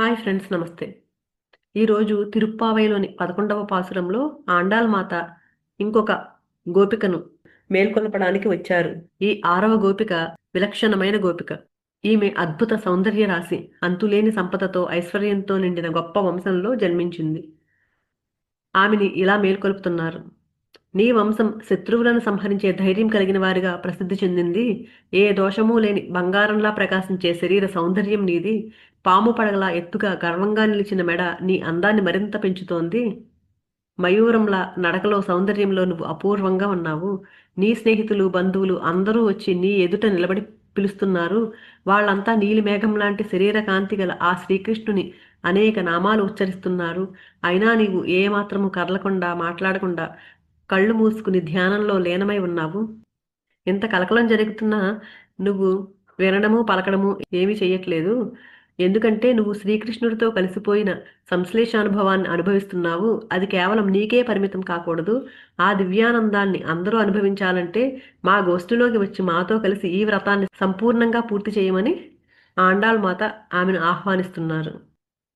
Hi friends నమస్తే. ఈరోజు తిరుప్పావైలోని పదకొండవ పాసురంలో ఆండాల్ మాత ఇంకొక గోపికను మేల్కొల్పడానికి వచ్చారు. ఈ ఆరవ గోపిక విలక్షణమైన గోపిక. ఈమె అద్భుత సౌందర్య రాశి అంతులేని సంపదతో ఐశ్వర్యంతో నిండిన గొప్ప వంశంలో జన్మించింది. ఆమెని ఇలా మేల్కొల్పుతున్నారు. నీ వంశం శత్రువులను సంహరించే ధైర్యం కలిగిన వారిగా ప్రసిద్ధి చెందింది. ఏ దోషమూ లేని బంగారంలా ప్రకాశించే శరీర సౌందర్యం నీది. పాము పడగలా ఎత్తుగా గర్వంగా నిలిచిన మెడ నీ అందాన్ని మరింత పెంచుతోంది. మయూరంలా నడకలో సౌందర్యంలో నువ్వు అపూర్వంగా ఉన్నావు. నీ స్నేహితులు బంధువులు అందరూ వచ్చి నీ ఎదుట నిలబడి పిలుస్తున్నారు. వాళ్ళంతా నీలి మేఘం లాంటి శరీర కాంతి గల ఆ శ్రీకృష్ణుని అనేక నామాలు ఉచ్చరిస్తున్నారు. అయినా నీవు ఏమాత్రము కదలకుండా మాట్లాడకుండా కళ్ళు మూసుకుని ధ్యానంలో లీనమై ఉన్నావు? ఇంత కలకలం జరుగుతున్నా నువ్వు వినడము పలకడము ఏమీ చెయ్యట్లేదు. ఎందుకంటే నువ్వు శ్రీకృష్ణుడితో కలిసిపోయిన సంశ్లేష అనుభవాన్ని అనుభవిస్తున్నావు. అది కేవలం నీకే పరిమితం కాకూడదు. ఆ దివ్యానందాన్ని అందరూ అనుభవించాలంటే మా గోష్ఠిలోకి వచ్చి మాతో కలిసి ఈ వ్రతాన్ని సంపూర్ణంగా పూర్తి చేయమని ఆండాల్ మాత ఆమెను ఆహ్వానిస్తున్నారు.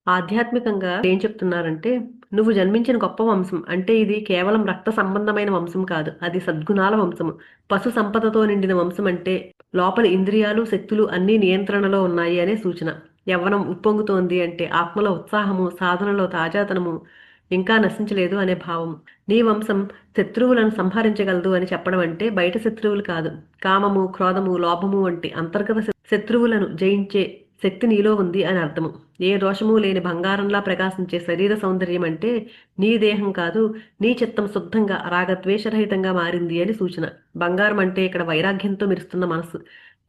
ఆధ్యాత్మికంగా ఏం చెప్తున్నారంటే నువ్వు జన్మించిన గొప్ప వంశం. అంటే ఇది కేవలం రక్త సంబంధమైన వంశం కాదు అది సద్గుణాల వంశము. పశు సంపదతో నిండిన వంశం అంటే లోపల ఇంద్రియాలు శక్తులు అన్నీ నియంత్రణలో ఉన్నాయి అనే సూచన. యవ్వనం ఉప్పొంగుతోంది అంటే ఆత్మలో ఉత్సాహము సాధనలో తాజాతనము ఇంకా నశించలేదు అనే భావం. నీ వంశం శత్రువులను సంహరించగలదు అని చెప్పడం అంటే బయట శత్రువులు కాదు. కామము క్రోధము లోభము వంటి అంతర్గత శత్రువులను జయించే శక్తి నీలో ఉంది అని అర్థము. ఏ దోషము లేని బంగారంలా ప్రకాశించే శరీర సౌందర్యం అంటే నీ దేహం కాదు నీ చిత్తం శుద్ధంగా రాగద్వేషరహితంగా మారింది అని సూచన. బంగారం అంటే ఇక్కడ వైరాగ్యంతో మెరుస్తున్న మనసు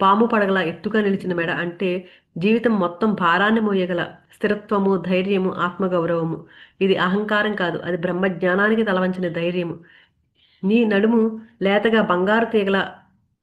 పాము పడగల ఎత్తుగా నిలిచిన మెడ అంటే జీవితం మొత్తం భారాన్ని మోయగల స్థిరత్వము ధైర్యము ఆత్మగౌరవము. ఇది అహంకారం కాదు అది బ్రహ్మజ్ఞానానికి తలవంచిన ధైర్యము. నీ నడుము లేతగా బంగారు తీగల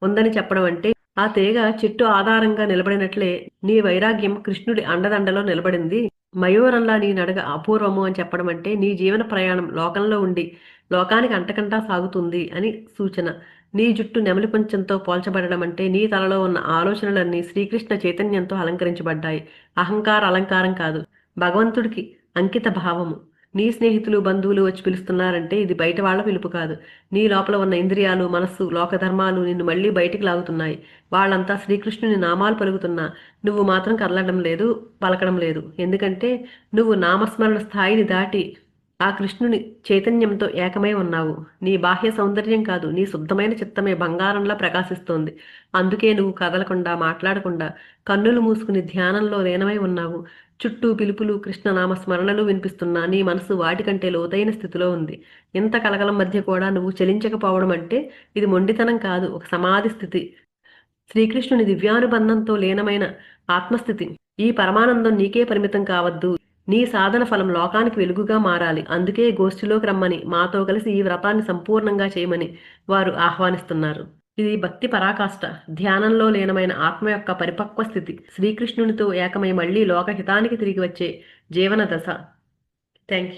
ఉందని చెప్పడం అంటే ఆ తీగ చెట్టు ఆధారంగా నిలబడినట్లే నీ వైరాగ్యం కృష్ణుడి అండదండలో నిలబడింది. మయూరంలా నీ నడగ అపూర్వము అని చెప్పడం అంటే నీ జీవన ప్రయాణం లోకంలో ఉండి లోకానికి అంటకంటా సాగుతుంది అని సూచన. నీ జుట్టు నెమలి పంచంతో పోల్చబడడం అంటే నీ తలలో ఉన్న ఆలోచనలన్నీ శ్రీకృష్ణ చైతన్యంతో అలంకరించబడ్డాయి. అహంకార అలంకారం కాదు భగవంతుడికి అంకిత భావము. నీ స్నేహితులు బంధువులు వచ్చి పిలుస్తున్నారంటే ఇది బయట వాళ్ళ పిలుపు కాదు. నీ లోపల ఉన్న ఇంద్రియాలు మనస్సు లోకధర్మాలు నిన్ను మళ్ళీ బయటికి లాగుతున్నాయి. వాళ్ళంతా శ్రీకృష్ణుని నామాలు పలుకుతున్నా. నువ్వు మాత్రం కదలడం లేదు పలకడం లేదు. ఎందుకంటే నువ్వు నామస్మరణ స్థాయిని దాటి ఆ కృష్ణుని చైతన్యంతో ఏకమై ఉన్నావు. నీ బాహ్య సౌందర్యం కాదు నీ శుద్ధమైన చిత్తమే బంగారంలా ప్రకాశిస్తోంది. అందుకే నువ్వు కదలకుండా మాట్లాడకుండా కన్నులు మూసుకుని ధ్యానంలో లీనమై ఉన్నావు. చుట్టూ పిలుపులు కృష్ణనామ స్మరణలు వినిపిస్తున్నా నీ మనసు వాటికంటే లోతైన స్థితిలో ఉంది. ఇంత కలకలం మధ్య కూడా నువ్వు చలించకపోవడం అంటే ఇది మొండితనం కాదు ఒక సమాధి స్థితి. శ్రీకృష్ణుని దివ్యానుబంధంతో లీనమైన ఆత్మస్థితి. ఈ పరమానందం నీకే పరిమితం కావద్దు. నీ సాధన ఫలం లోకానికి వెలుగుగా మారాలి. అందుకే గోష్ఠిలోకి రమ్మని. మాతో కలిసి ఈ వ్రతాన్ని సంపూర్ణంగా చేయమని వారు ఆహ్వానిస్తున్నారు. ఇది భక్తి పరాకాష్ట. ధ్యానంలో లీనమైన ఆత్మ యొక్క పరిపక్వ స్థితి. శ్రీకృష్ణునితో ఏకమై మళ్ళీ లోకహితానికి తిరిగి వచ్చే జీవన దశ. Thank you